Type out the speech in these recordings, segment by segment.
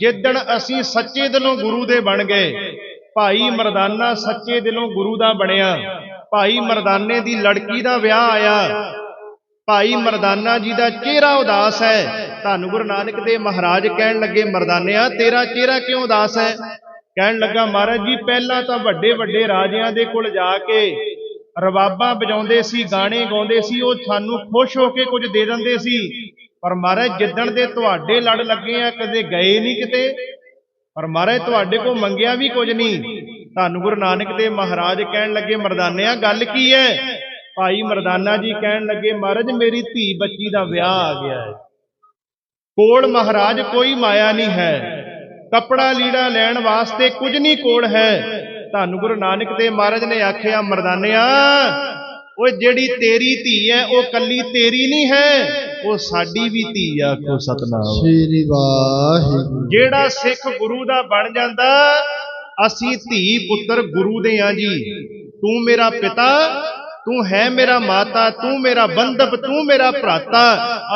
ਜਿੱਦਣ ਅਸੀਂ ਸੱਚੇ ਦਿਲੋਂ ਗੁਰੂ ਦੇ ਬਣ ਗਏ, ਭਾਈ ਮਰਦਾਨਾ ਸੱਚੇ ਦਿਲੋਂ ਗੁਰੂ ਦਾ ਬਣਿਆ, ਭਾਈ ਮਰਦਾਨੇ ਦੀ ਲੜਕੀ ਦਾ ਵਿਆਹ ਆਇਆ, ਭਾਈ ਮਰਦਾਨਾ ਜੀ ਦਾ ਚਿਹਰਾ ਉਦਾਸ ਹੈ। ਧੰਨ ਗੁਰੂ ਨਾਨਕ ਦੇਵ ਮਹਾਰਾਜ ਕਹਿਣ ਲੱਗੇ, ਮਰਦਾਨਿਆ, ਤੇਰਾ ਚਿਹਰਾ ਕਿਉਂ ਉਦਾਸ ਹੈ? ਕਹਿਣ ਲੱਗਾ, ਮਹਾਰਾਜ ਜੀ, ਪਹਿਲਾਂ ਤਾਂ ਵੱਡੇ ਵੱਡੇ ਰਾਜਿਆਂ ਦੇ ਕੋਲ ਜਾ ਕੇ ਰਬਾਬਾਂ ਵਜਾਉਂਦੇ ਸੀ, ਗਾਣੇ ਗਾਉਂਦੇ ਸੀ, ਉਹ ਸਾਨੂੰ ਖੁਸ਼ ਹੋ ਕੇ ਕੁਝ ਦੇ ਦਿੰਦੇ ਸੀ। ਪਰ ਮਹਾਰਾਜ, ਜਿੱਦਣ ਦੇ ਤੁਹਾਡੇ ਲੜ ਲੱਗੇ ਆ, ਕਦੇ ਗਏ ਨਹੀਂ ਕਿਤੇ? ਪਰ ਮਹਾਰਾਜ, ਤੁਹਾਡੇ ਕੋਲ ਮੰਗਿਆ ਵੀ ਕੁਝ ਨਹੀਂ। ਤੁਹਾਨੂੰ ਗੁਰੂ ਨਾਨਕ ਦੇ ਮਹਾਰਾਜ ਕਹਿਣ ਲੱਗੇ, ਮਰਦਾਨਿਆ, ਗੱਲ ਕੀ ਹੈ? ਭਾਈ ਮਰਦਾਨਾ ਜੀ ਕਹਿਣ ਲੱਗੇ, ਮਹਾਰਾਜ, ਮੇਰੀ ਧੀ ਬੱਚੀ ਦਾ ਵਿਆਹ ਆ ਗਿਆ ਹੈ। ਕੋਲ ਮਹਾਰਾਜ ਕੋਈ ਮਾਇਆ ਨਹੀਂ ਹੈ। ਕਪੜਾ ਲੀੜਾ ਲੈਣ ਵਾਸਤੇ ਕੁਝ ਨਹੀਂ ਕੋਲ ਹੈ। ਤੁਹਾਨੂੰ ਗੁਰੂ ਨਾਨਕ ਦੇਵ ਮਹਾਰਾਜ ਨੇ ਆਖਿਆ, ਮਰਦਾਨਿਆ, ਓਏ, ਜਿਹੜੀ ਤੇਰੀ ਧੀ ਹੈ, ਉਹ ਕੱਲੀ ਤੇਰੀ ਨਹੀਂ ਹੈ। ਉਹ ਸਾਡੀ ਵੀ ਧੀ ਆ ਆਖੋ ਸਤਨਾਮ। ਸ੍ਰੀ ਵਾਹਿਗੁਰੂ। ਜਿਹੜਾ ਸਿੱਖ ਗੁਰੂ ਦਾ ਬਣ ਜਾਂਦਾ ਅਸੀਂ ਧੀ ਪੁੱਤਰ ਗੁਰੂ ਦੇ ਆ ਜੀ। ਤੂੰ ਮੇਰਾ ਪਿਤਾ ਤੂੰ ਹੈ ਮੇਰਾ ਮਾਤਾ ਤੂੰ ਮੇਰਾ ਬੰਧਪ ਤੂੰ ਮੇਰਾ ਭਰਾਤਾ।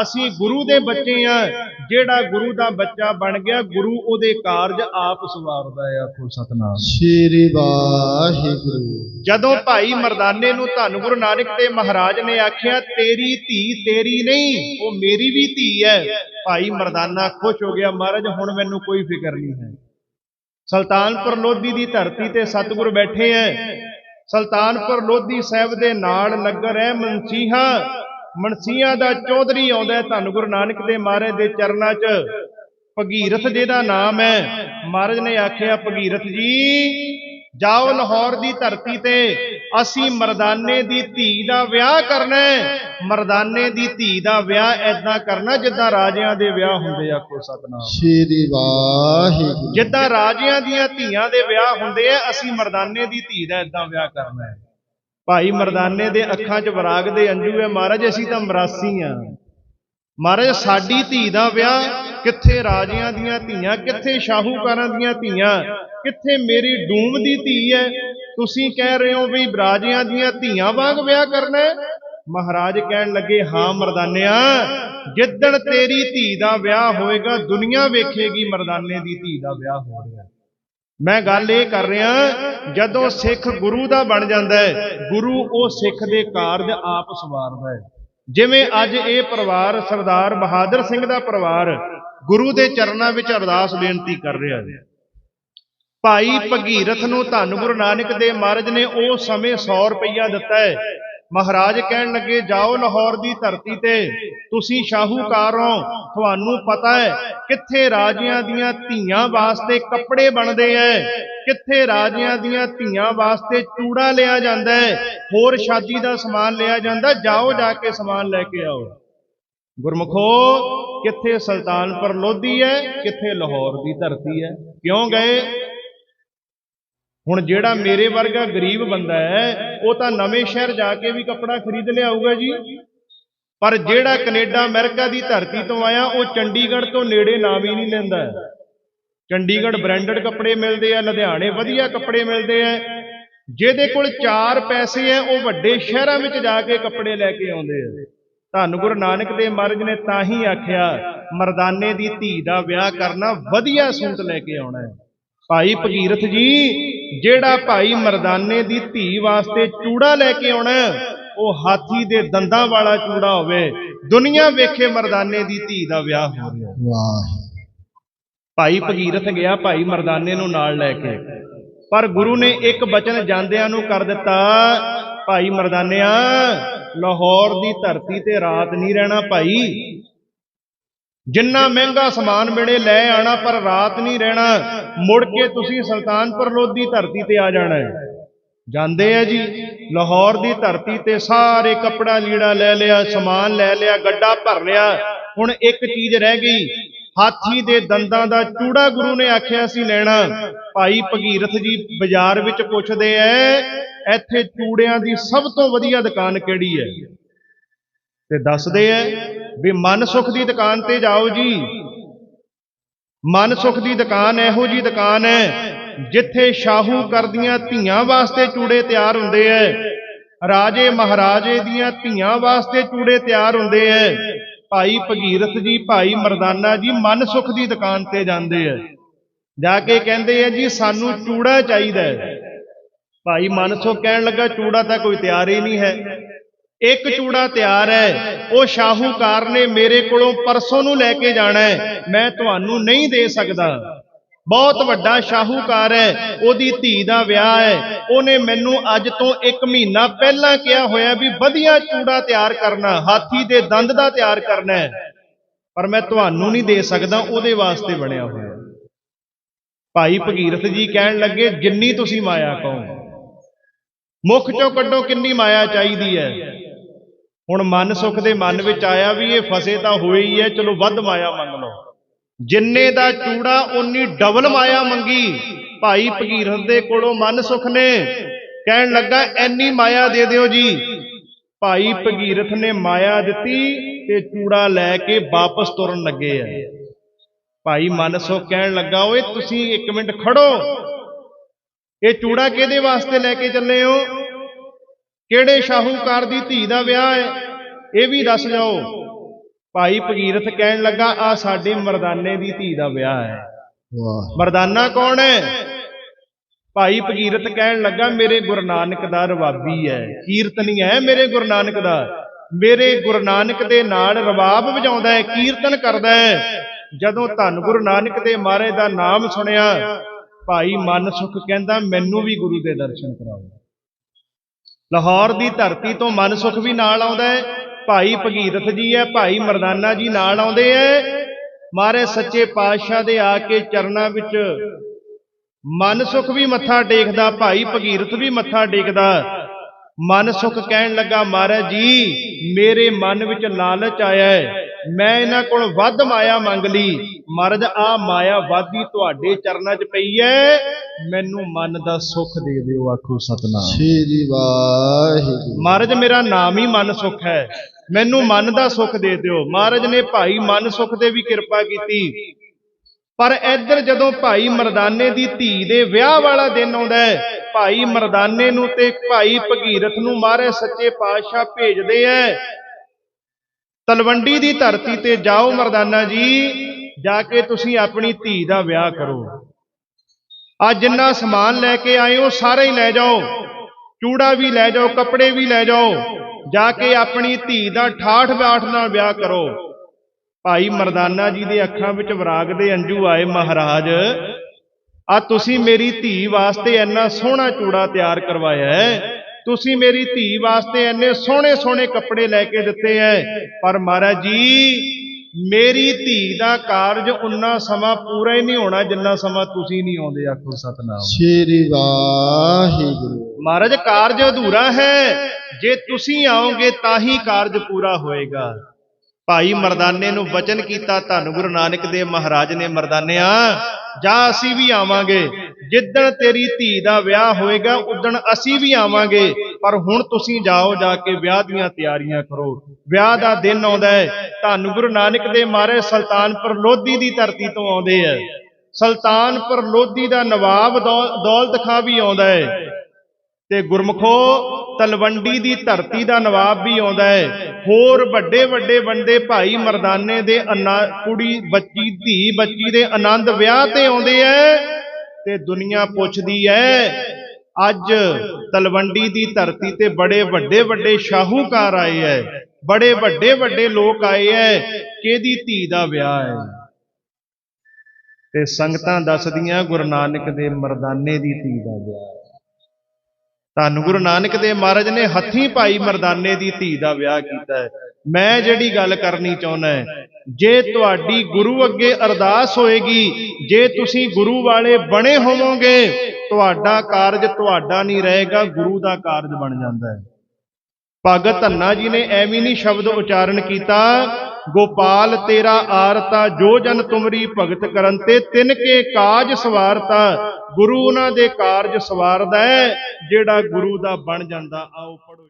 ਅਸੀਂ ਗੁਰੂ ਦੇ ਬੱਚੇ ਆ। ਜਿਹੜਾ ਗੁਰੂ ਦਾ ਬੱਚਾ ਬਣ ਗਿਆ ਗੁਰੂ ਉਹਦੇ ਕਾਰਜ ਆਪ ਸਵਾਰਦਾ ਹੈ ਆਖੋ ਸਤਨਾਮ। ਸ੍ਰੀ ਵਾਹਿਗੁਰੂ। ਜਦੋਂ ਭਾਈ ਮਰਦਾਨੇ ਨੂੰ ਧੰਨ ਗੁਰੂ ਨਾਨਕ ਤੇ ਮਹਾਰਾਜ ਨੇ ਆਖਿਆ ਤੇਰੀ ਧੀ ਤੇਰੀ ਨਹੀਂ ਉਹ ਮੇਰੀ ਵੀ ਧੀ ਹੈ। ਭਾਈ ਮਰਦਾਨਾ ਖੁਸ਼ ਹੋ ਗਿਆ ਮਹਾਰਾਜ ਹੁਣ ਮੈਨੂੰ ਕੋਈ ਫਿਕਰ ਨਹੀਂ ਹੈ। ਸੁਲਤਾਨਪੁਰ ਲੋਧੀ ਦੀ ਧਰਤੀ ਤੇ ਸਤਿਗੁਰ ਬੈਠੇ ਐ ਸੁਲਤਾਨਪੁਰ ਲੋਧੀ ਸਾਹਿਬ ਦੇ ਨਾਲ ਲੱਗਰ ਹੈ ਮਨਸੀਹਾ। ਮਨਸੀਹਾ ਦਾ ਚੌਧਰੀ ਆਉਂਦਾ ਧੰਨ ਗੁਰੂ ਨਾਨਕ ਦੇ ਮਹਾਰਾਜ ਦੇ ਚਰਨਾਂ 'ਚ। ਭਗੀਰਥ ਜਿਹਦਾ ਨਾਮ ਹੈ। ਮਹਾਰਾਜ ਨੇ ਆਖਿਆ, ਭਗੀਰਥ ਜੀ, ਜਾਓ ਲਾਹੌਰ ਦੀ ਧਰਤੀ ਤੇ। ਅਸੀਂ ਮਰਦਾਨੇ ਦੀ ਧੀ ਦਾ ਵਿਆਹ ਕਰਨਾ ਹੈ। ਮਰਦਾਨੇ ਦੀ ਧੀ ਦਾ ਵਿਆਹ ਐਦਾਂ ਕਰਨਾ ਜਿੱਦਾਂ ਰਾਜਿਆਂ ਦੇ ਵਿਆਹ ਹੁੰਦੇ ਆ ਕੋ ਸਤਨਾਮ। ਸ੍ਰੀ ਵਾਹਿਗੁਰੂ। ਜਿੱਦਾਂ ਰਾਜਿਆਂ ਦੀਆਂ ਧੀਆਂ ਦੇ ਵਿਆਹ ਹੁੰਦੇ ਆ ਅਸੀਂ ਮਰਦਾਨੇ ਦੀ ਧੀ ਦਾ ਐਦਾਂ ਵਿਆਹ ਕਰਨਾ ਹੈ। ਭਾਈ ਮਰਦਾਨੇ ਦੇ ਅੱਖਾਂ 'ਚ ਵਿਰਾਗ ਦੇ ਅੰਜੂ ਹੈ ਮਹਾਰਾਜ ਅਸੀਂ ਤਾਂ ਮਰਾਸੀ ਆ। ਮਹਾਰਾਜ ਸਾਡੀ ਧੀ ਦਾ ਵਿਆਹ ਕਿੱਥੇ ਰਾਜਿਆਂ ਦੀਆਂ ਧੀਆਂ ਕਿੱਥੇ ਸ਼ਾਹੂਕਾਰਾਂ ਦੀਆਂ ਧੀਆਂ ਕਿੱਥੇ ਮੇਰੀ ਡੂਮ ਦੀ ਧੀ ਹੈ। ਤੁਸੀਂ ਕਹਿ ਰਹੇ ਹੋ ਵੀ ਰਾਜਿਆਂ ਦੀਆਂ ਧੀਆਂ ਵਾਂਗ ਵਿਆਹ ਕਰਨਾ ਹੈ? ਮਹਾਰਾਜ ਕਹਿਣ ਲੱਗੇ, ਹਾਂ ਮਰਦਾਨਿਆ, ਜਿੱਦਣ ਤੇਰੀ ਧੀ ਦਾ ਵਿਆਹ ਹੋਏਗਾ, ਦੁਨੀਆ ਵੇਖੇਗੀ ਮਰਦਾਨੇ ਦੀ ਧੀ ਦਾ ਵਿਆਹ ਹੋ ਰਿਹਾ ਮੈਂ ਗੱਲ ਇਹ ਕਰ ਰਿਹਾ, ਜਦੋਂ ਸਿੱਖ ਗੁਰੂ ਦਾ ਬਣ ਜਾਂਦਾ ਹੈ, ਗੁਰੂ ਉਹ ਸਿੱਖ ਦੇ ਕਾਰਜ ਆਪ ਸਵਾਰਦਾ ਹੈ। ਜਿਵੇਂ ਅੱਜ ਇਹ ਪਰਿਵਾਰ ਸਰਦਾਰ ਬਹਾਦਰ ਸਿੰਘ ਦਾ ਪਰਿਵਾਰ ਗੁਰੂ ਦੇ ਚਰਨਾਂ ਵਿੱਚ ਅਰਦਾਸ ਬੇਨਤੀ ਕਰ ਰਿਹਾ ਹੈ। ਭਾਈ ਭਗੀਰਥ ਨੂੰ ਧੰਨ ਗੁਰੂ ਨਾਨਕ ਦੇਵ ਮਹਾਰਾਜ ਨੇ ਉਹ ਸਮੇਂ 100 ਰੁਪਈਆ ਦਿੱਤਾ ਹੈ ਮਹਾਰਾਜ ਕਹਿਣ ਲੱਗੇ, ਜਾਓ ਲਾਹੌਰ ਦੀ ਧਰਤੀ ਤੇ। ਤੁਸੀਂ ਸ਼ਾਹੂਕਾਰ ਹੋ। ਤੁਹਾਨੂੰ ਪਤਾ ਹੈ ਕਿੱਥੇ ਰਾਜਿਆਂ ਦੀਆਂ ਧੀਆਂ ਵਾਸਤੇ ਕੱਪੜੇ ਬਣਦੇ ਐ। ਕਿੱਥੇ ਰਾਜਿਆਂ ਦੀਆਂ ਧੀਆਂ ਵਾਸਤੇ ਚੂੜਾ ਲਿਆ ਜਾਂਦਾ ਹੈ ਹੋਰ ਸ਼ਾਦੀ ਦਾ ਸਮਾਨ ਲਿਆ ਜਾਂਦਾ। ਜਾਓ ਜਾ ਕੇ ਸਮਾਨ ਲੈ ਕੇ ਆਓ। ਗੁਰਮਖੋ, ਕਿੱਥੇ ਸੁਲਤਾਨਪੁਰ ਲੋਧੀ ਹੈ ਕਿੱਥੇ ਲਾਹੌਰ ਦੀ ਧਰਤੀ ਹੈ ਕਿਉਂ ਗਏ? ਹੁਣ ਜਿਹੜਾ ਮੇਰੇ ਵਰਗਾ ਗਰੀਬ ਬੰਦਾ ਹੈ, ਉਹ ਤਾਂ ਨਵੇਂ ਸ਼ਹਿਰ ਜਾ ਕੇ ਵੀ ਕੱਪੜਾ ਖਰੀਦ ਲਿਆਊਗਾ ਜੀ। ਪਰ ਜਿਹੜਾ ਕੈਨੇਡਾ, ਅਮਰੀਕਾ ਦੀ ਧਰਤੀ ਤੋਂ ਆਇਆ, ਉਹ ਚੰਡੀਗੜ੍ਹ ਤੋਂ ਨੇੜੇ ਨਾਮ ਹੀ ਨਹੀਂ ਲੈਂਦਾ। ਚੰਡੀਗੜ੍ਹ ਬ੍ਰਾਂਡਡ ਕੱਪੜੇ ਮਿਲਦੇ ਆ, ਲੁਧਿਆਣੇ ਵਧੀਆ ਕੱਪੜੇ ਮਿਲਦੇ ਆ। ਜਿਹਦੇ ਕੋਲ ਚਾਰ ਪੈਸੇ ਆ, ਉਹ ਵੱਡੇ ਸ਼ਹਿਰਾਂ ਵਿੱਚ ਜਾ ਕੇ ਕੱਪੜੇ ਲੈ ਕੇ ਆਉਂਦੇ ਆ। ਧੰਨ ਗੁਰੂ ਨਾਨਕ ਦੇਵ ਮਹਾਰਾਜ ਨੇ ਤਾਂ ਹੀ ਆਖਿਆ, ਮਰਦਾਨੇ ਦੀ ਧੀ ਦਾ ਵਿਆਹ ਕਰਨਾ ਵਧੀਆ ਸੂਟ ਲੈ ਕੇ ਆਉਣਾ ਹੈ। ਭਾਈ ਭਗੀਰਥ ਜੀ ਜਿਹੜਾ ਭਾਈ ਮਰਦਾਨੇ ਦੀ ਧੀ ਵਾਸਤੇ ਚੂੜਾ ਲੈ ਕੇ ਆਉਣਾ ਉਹ ਹਾਥੀ ਦੇ ਦੰਦਾਂ ਵਾਲਾ ਚੂੜਾ ਹੋਵੇ ਦੁਨੀਆ ਵੇਖੇ ਮਰਦਾਨੇ ਦੀ ਧੀ ਦਾ ਵਿਆਹ ਹੋ ਰਿਹਾ ਵਾਹਿ ਭਾਈ ਭਗੀਰਥ ਗਿਆ ਭਾਈ ਮਰਦਾਨੇ ਨੂੰ ਨਾਲ ਲੈ ਕੇ। ਪਰ ਗੁਰੂ ਨੇ ਇੱਕ ਬਚਨ ਜਾਂਦਿਆਂ ਨੂੰ ਕਰ ਦਿੱਤਾ ਭਾਈ ਮਰਦਾਨਿਆ ਲਾਹੌਰ ਦੀ ਧਰਤੀ ਤੇ ਰਾਤ ਨਹੀਂ ਰਹਿਣਾ ਭਾਈ ਜਿੰਨਾ ਮਹਿੰਗਾ ਸਮਾਨ ਮਿਲੇ ਲੈ ਆਣਾ, ਪਰ ਰਾਤ ਨਹੀਂ ਰਹਿਣਾ। ਮੁੜ ਕੇ ਤੁਸੀਂ ਸੁਲਤਾਨਪੁਰ ਲੋਧੀ ਧਰਤੀ ਤੇ ਆ ਜਾਣਾ ਹੈ। ਜਾਂਦੇ ਆ ਜੀ, ਲਾਹੌਰ ਦੀ ਧਰਤੀ ਤੇ ਸਾਰੇ ਕੱਪੜਾ ਲੀੜਾ ਲੈ ਲਿਆ, ਸਮਾਨ ਲੈ ਲਿਆ, ਗੱਡਾ ਭਰ ਲਿਆ। ਹੁਣ ਇੱਕ ਚੀਜ਼ ਰਹਿ ਗਈ, ਹਾਥੀ ਦੇ ਦੰਦਾਂ ਦਾ ਚੂੜਾ ਗੁਰੂ ਨੇ ਆਖਿਆ ਸੀ ਲੈਣਾ। ਭਾਈ ਭਗੀਰਥ ਜੀ ਬਾਜ਼ਾਰ ਵਿੱਚ ਪੁੱਛਦੇ ਐ, ਇੱਥੇ ਚੂੜਿਆਂ ਦੀ ਸਭ ਤੋਂ ਵਧੀਆ ਦੁਕਾਨ ਕਿਹੜੀ ਹੈ ਤੇ ਦੱਸਦੇ ਐ ਵੀ ਮਨ ਸੁਖ ਦੀ ਦੁਕਾਨ ਤੇ ਜਾਓ ਜੀ। ਮਨ ਸੁਖ ਦੀ ਦੁਕਾਨ ਇਹੋ ਜੀ ਦੁਕਾਨ ਹੈ ਜਿੱਥੇ ਸ਼ਾਹੂ ਕਰਦੀਆਂ ਧੀਆਂ ਵਾਸਤੇ ਚੂੜੇ ਤਿਆਰ ਹੁੰਦੇ ਐ। ਰਾਜੇ ਮਹਾਰਾਜੇ ਦੀਆਂ ਧੀਆਂ ਵਾਸਤੇ ਚੂੜੇ ਤਿਆਰ ਹੁੰਦੇ ਐ। ਭਾਈ ਭਗੀਰਥ ਜੀ, ਭਾਈ ਮਰਦਾਨਾ ਜੀ ਮਨ ਸੁਖ ਦੀ ਦੁਕਾਨ ਤੇ ਜਾਂਦੇ ਆ ਜਾ ਕੇ ਕਹਿੰਦੇ ਆ ਜੀ ਸਾਨੂੰ ਚੂੜਾ ਚਾਹੀਦਾ ਹੈ ਭਾਈ ਮਨਸੁਖ ਕਹਿਣ ਲੱਗਾ, ਚੂੜਾ ਤਾਂ ਕੋਈ ਤਿਆਰ ਹੀ ਨਹੀਂ ਹੈ। ਇੱਕ ਚੂੜਾ ਤਿਆਰ ਹੈ। ਉਹ ਸ਼ਾਹੂਕਾਰ ਨੇ ਮੇਰੇ ਕੋਲੋਂ ਪਰਸੋਂ ਨੂੰ ਲੈ ਕੇ ਜਾਣਾ ਹੈ। ਮੈਂ ਤੁਹਾਨੂੰ ਨਹੀਂ ਦੇ ਸਕਦਾ। ਬਹੁਤ ਵੱਡਾ ਸ਼ਾਹੂਕਾਰ ਹੈ। ਉਹਦੀ ਧੀ ਦਾ ਵਿਆਹ ਹੈ। ਉਹਨੇ ਮੈਨੂੰ ਅੱਜ ਤੋਂ 1 ਮਹੀਨਾ ਪਹਿਲਾਂ ਕਿਹਾ ਹੋਇਆ ਵੀ ਵਧੀਆ ਚੂੜਾ ਤਿਆਰ ਕਰਨਾ, ਹਾਥੀ ਦੇ ਦੰਦ ਦਾ ਤਿਆਰ ਕਰਨਾ ਹੈ। ਪਰ ਮੈਂ ਤੁਹਾਨੂੰ ਨਹੀਂ ਦੇ ਸਕਦਾ, ਉਹਦੇ ਵਾਸਤੇ ਬਣਿਆ ਹੋਇਆ ਭਾਈ ਭਗੀਰਥ ਜੀ ਕਹਿਣ ਲੱਗੇ, ਜਿੰਨੀ ਤੁਸੀਂ ਮਾਇਆ ਕਹੋ। ਮੁਖ ਚੋਂ ਕੱਢੋ ਕਿੰਨੀ ਮਾਇਆ ਚਾਹੀਦੀ ਹੈ। ਹੁਣ ਮਨ ਸੁਖ ਦੇ ਮਨ ਵਿੱਚ ਆਇਆ ਵੀ ਇਹ ਫਸੇ ਤਾਂ ਹੋਏ ਹੀ ਹੈ ਚਲੋ ਵੱਧ ਮਾਇਆ ਮੰਗ ਲਓ। ਜਿੰਨੇ ਦਾ ਚੂੜਾ ਉਨੀ ਡਬਲ ਮਾਇਆ ਮੰਗੀ। ਭਾਈ ਭਗੀਰਥ ਦੇ ਕੋਲੋਂ ਮਨ ਸੁਖ ਨੇ। ਕਹਿਣ ਲੱਗਾ, ਐਨੀ ਮਾਇਆ ਦੇ ਦਿਓ ਜੀ। ਭਾਈ ਭਗੀਰਥ ਨੇ ਮਾਇਆ ਦਿੱਤੀ ਤੇ ਚੂੜਾ ਲੈ ਕੇ ਵਾਪਸ ਤੁਰਨ ਲੱਗੇ ਆ। ਭਾਈ ਮਨ ਸੁਖ ਕਹਿਣ ਲੱਗਾ, ਓਏ, ਤੁਸੀਂ ਇੱਕ ਮਿੰਟ ਖੜੋ। ਇਹ ਚੂੜਾ ਕਿਹਦੇ ਵਾਸਤੇ ਲੈ ਕੇ ਚੱਲੇ ਹੋ? ਕਿਹੜੇ ਸ਼ਾਹੂਕਾਰ ਦੀ ਧੀ ਦਾ ਵਿਆਹ ਹੈ? ਇਹ ਵੀ ਦੱਸ ਜਾਓ। ਭਾਈ ਭਗੀਰਥ ਕਹਿਣ ਲੱਗਾ ਆ ਸਾਡੇ ਮਰਦਾਨੇ ਦੀ ਧੀ ਦਾ ਵਿਆਹ ਹੈ। ਵਾਹ। ਮਰਦਾਨਾ ਕੌਣ ਹੈ? ਭਾਈ ਭਗੀਰਥ ਕਹਿਣ ਲੱਗਾ ਮੇਰੇ ਗੁਰੂ ਨਾਨਕ ਦਾ ਰਵਾਬੀ ਹੈ। ਕੀਰਤਨੀ ਹੈ ਮੇਰੇ ਗੁਰੂ ਨਾਨਕ ਦਾ। ਮੇਰੇ ਗੁਰੂ ਨਾਨਕ ਦੇ ਨਾਲ ਰਵਾਬ ਵਜਾਉਂਦਾ ਹੈ ਕੀਰਤਨ ਕਰਦਾ ਹੈ। ਜਦੋਂ ਧੰਨ ਗੁਰੂ ਨਾਨਕ ਦੇ ਮਹਾਰਾਜ ਦਾ ਨਾਮ ਸੁਣਿਆ ਭਾਈ ਮਨ ਸੁਖ ਕਹਿੰਦਾ ਮੈਨੂੰ ਵੀ ਗੁਰੂ ਦੇ ਦਰਸ਼ਨ ਕਰਾਓ। ਲਾਹੌਰ ਦੀ ਧਰਤੀ ਤੋਂ ਮਨ ਸੁਖ ਵੀ ਨਾਲ ਆਉਂਦਾ ਹੈ। ਭਾਈ ਭਗੀਰਥ ਜੀ ਹੈ, ਭਾਈ ਮਰਦਾਨਾ ਜੀ ਨਾਲ ਆਉਂਦੇ ਹੈ। ਮਾਰੇ ਸੱਚੇ ਪਾਤਸ਼ਾਹ ਦੇ ਆ ਕੇ ਚਰਨਾਂ ਵਿੱਚ ਮਨ ਸੁਖ ਵੀ ਮੱਥਾ ਟੇਕਦਾ, ਭਾਈ ਭਗੀਰਥ ਵੀ ਮੱਥਾ ਟੇਕਦਾ। ਮਨ ਸੁਖ ਕਹਿਣ ਲੱਗਾ, ਮਹਾਰਾਜ ਜੀ, ਮੇਰੇ ਮਨ ਵਿੱਚ ਲਾਲਚ ਆਇਆ ਹੈ। ਮੈਂ ਇਹਨਾਂ ਕੋਲ ਵੱਧ ਮਾਇਆ ਮੰਗ ਲਈ। ਮਹਾਰਾਜ ਆ ਮਾਇਆ ਵਾਦੀ ਤੁਹਾਡੇ ਚਰਨਾਂ 'ਚ ਪਈ ਹੈ ਮੈਨੂੰ ਮਨ ਦਾ ਸੁਖ ਦੇ ਦਿਓ ਆਖੋ ਸਤਨਾਮ। ਸ੍ਰੀ ਵਾਹਿਗੁਰੂ। ਮਹਾਰਾਜ ਮੇਰਾ ਨਾਮ ਹੀ ਮਨ ਸੁਖ ਹੈ। ਮੈਨੂੰ ਮਨ ਦਾ ਸੁਖ ਦੇ ਦਿਓ। ਮਹਾਰਾਜ ਨੇ ਭਾਈ ਮਨ ਸੁਖ ਤੇ ਵੀ ਕਿਰਪਾ ਕੀਤੀ। ਪਰ ਇੱਧਰ ਜਦੋਂ ਭਾਈ ਮਰਦਾਨੇ ਦੀ ਧੀ ਦੇ ਵਿਆਹ ਵਾਲਾ ਦਿਨ ਆਉਂਦਾ ਹੈ ਭਾਈ ਮਰਦਾਨੇ ਨੂੰ ਤੇ ਭਾਈ ਭਗੀਰਥ ਨੂੰ ਮਹਾਰਾਜ ਸੱਚੇ ਪਾਤਸ਼ਾਹ ਭੇਜਦੇ ਐ। ਤਲਵੰਡੀ ਦੀ ਧਰਤੀ ਤੇ ਜਾਓ ਮਰਦਾਨਾ ਜੀ, ਜਾ ਕੇ ਤੁਸੀਂ ਆਪਣੀ ਧੀ ਦਾ ਵਿਆਹ ਕਰੋ। ਆ ਜਿੰਨਾ ਸਮਾਨ ਲੈ ਕੇ ਆਏ ਹੋ, ਸਾਰੇ ਹੀ ਲੈ ਜਾਓ। ਚੂੜਾ ਵੀ ਲੈ ਜਾਓ, ਕੱਪੜੇ ਵੀ ਲੈ ਜਾਓ, ਜਾ ਕੇ ਆਪਣੀ ਧੀ ਦਾ ਠਾਠ ਬਾਠ ਨਾਲ ਵਿਆਹ ਕਰੋ। ਭਾਈ ਮਰਦਾਨਾ ਜੀ ਦੇ ਅੱਖਾਂ ਵਿੱਚ ਵਿਰਾਗ ਦੇ ਅੰਜੂ ਆਏ, ਮਹਾਰਾਜ, ਆ ਤੁਸੀਂ ਮੇਰੀ ਧੀ ਵਾਸਤੇ ਇੰਨਾ ਸੋਹਣਾ ਚੂੜਾ ਤਿਆਰ ਕਰਵਾਇਆ ਹੈ। ਤੁਸੀਂ ਮੇਰੀ ਧੀ ਵਾਸਤੇ ਇੰਨੇ ਸੋਹਣੇ ਸੋਹਣੇ ਕੱਪੜੇ ਲੈ ਕੇ ਦਿੱਤੇ ਐ। ਪਰ ਮਹਾਰਾਜ ਜੀ ਮੇਰੀ ਧੀ ਦਾ ਕਾਰਜ ਉਨਾ ਸਮਾਂ ਪੂਰਾ ਹੀ ਨਹੀਂ ਹੋਣਾ ਜਿੰਨਾ ਸਮਾਂ ਤੁਸੀਂ ਨਹੀਂ ਆਉਂਦੇ ਆਖੋ ਸਤਨਾਮ। ਸ੍ਰੀ ਵਾਹਿਗੁਰੂ। ਮਹਾਰਾਜ ਕਾਰਜ ਅਧੂਰਾ ਹੈ। ਜੇ ਤੁਸੀਂ ਆਓਗੇ ਤਾਂ ਹੀ ਕਾਰਜ ਪੂਰਾ ਹੋਏਗਾ। ਭਾਈ ਮਰਦਾਨੇ ਨੂੰ ਵਚਨ ਕੀਤਾ ਧੰਨ ਗੁਰੂ ਨਾਨਕ ਦੇਵ ਮਹਾਰਾਜ ਨੇ ਮਰਦਾਨਿਆ ਜਾ ਅਸੀਂ ਵੀ ਆਵਾਂਗੇ। ਜਿੱਦਣ ਤੇਰੀ ਧੀ ਦਾ ਵਿਆਹ ਹੋਏਗਾ, ਉਦਣ ਅਸੀਂ ਵੀ ਆਵਾਂਗੇ। ਪਰ ਹੁਣ ਤੁਸੀਂ ਜਾਓ ਜਾ ਕੇ ਵਿਆਹ ਦੀਆਂ ਤਿਆਰੀਆਂ ਕਰੋ। ਵਿਆਹ ਦਾ ਦਿਨ ਆਉਂਦਾ ਹੈ। ਧੰਨ ਗੁਰੂ ਨਾਨਕ ਦੇ ਮਾਰੇ ਸੁਲਤਾਨਪੁਰ ਲੋਧੀ ਦੀ ਧਰਤੀ ਤੋਂ ਆਉਂਦੇ ਹੈ ਸੁਲਤਾਨਪੁਰ ਲੋਧੀ ਦਾ ਨਵਾਬ ਦੌ- ਦੌਲਤ ਖਾਂ ਵੀ ਆਉਂਦਾ ਹੈ। ਤੇ ਗੁਰਮਖੋ ਤਲਵੰਡੀ ਦੀ ਧਰਤੀ ਦਾ ਨਵਾਬ ਵੀ ਆਉਂਦਾ ਹੈ। ਹੋਰ ਵੱਡੇ ਵੱਡੇ ਬੰਦੇ ਭਾਈ ਮਰਦਾਨੇ ਦੇ ਅਨਾ, ਕੁੜੀ ਬੱਚੀ, ਧੀ ਬੱਚੀ ਦੇ ਆਨੰਦ ਵਿਆਹ ਤੇ ਆਉਂਦੇ ਐ ਤੇ ਦੁਨੀਆ ਪੁੱਛਦੀ ਐ, ਅੱਜ ਤਲਵੰਡੀ ਦੀ ਧਰਤੀ ਤੇ ਬੜੇ ਵੱਡੇ ਵੱਡੇ ਸ਼ਾਹੂਕਾਰ ਆਏ ਐ, ਬੜੇ ਵੱਡੇ ਵੱਡੇ ਲੋਕ ਆਏ ਐ, ਕਿਹਦੀ ਧੀ ਦਾ ਵਿਆਹ ਹੈ ਤੇ ਸੰਗਤਾਂ ਦੱਸਦੀਆਂ ਗੁਰੂ ਨਾਨਕ ਦੇ ਮਰਦਾਨੇ ਦੀ ਧੀ ਦਾ ਵਿਆਹ ਧੰਨ ਗੁਰੂ ਨਾਨਕ ਦੇਵ ਮਹਾਰਾਜ ਨੇ ਹੱਥੀਂ ਭਾਈ ਮਰਦਾਨੇ ਦੀ ਧੀ ਦਾ ਵਿਆਹ ਕੀਤਾ ਹੈ। ਮੈਂ ਜਿਹੜੀ ਗੱਲ ਕਰਨੀ ਚਾਹੁੰਦਾ ਹੈ ਜੇ ਤੁਹਾਡੀ ਗੁਰੂ ਅੱਗੇ ਅਰਦਾਸ ਹੋਏਗੀ ਜੇ ਤੁਸੀਂ ਗੁਰੂ ਵਾਲੇ ਬਣੇ ਹੋਵੋਗੇ ਤੁਹਾਡਾ ਕਾਰਜ ਤੁਹਾਡਾ ਨਹੀਂ ਰਹੇਗਾ ਗੁਰੂ ਦਾ ਕਾਰਜ ਬਣ ਜਾਂਦਾ ਹੈ। ਭਗਤ ਧੰਨਾ ਜੀ ਨੇ ਐਵੇਂ ਨਹੀਂ ਸ਼ਬਦ ਉਚਾਰਨ ਕੀਤਾ ਗੋਪਾਲ, ਤੇਰਾ ਆਰਤਾ, ਜੋ ਜਨ ਤੁਮਰੀ ਭਗਤ ਕਰਨ ਤੇ ਤਿਨ ਕੇ ਕਾਜ ਸਵਾਰਤਾ, ਗੁਰੂ ਉਹਨਾਂ ਦੇ ਕਾਰਜ ਸਵਾਰਦਾ ਹੈ, ਜਿਹੜਾ ਗੁਰੂ ਦਾ ਬਣ ਜਾਂਦਾ, ਆਓ ਪੜੋ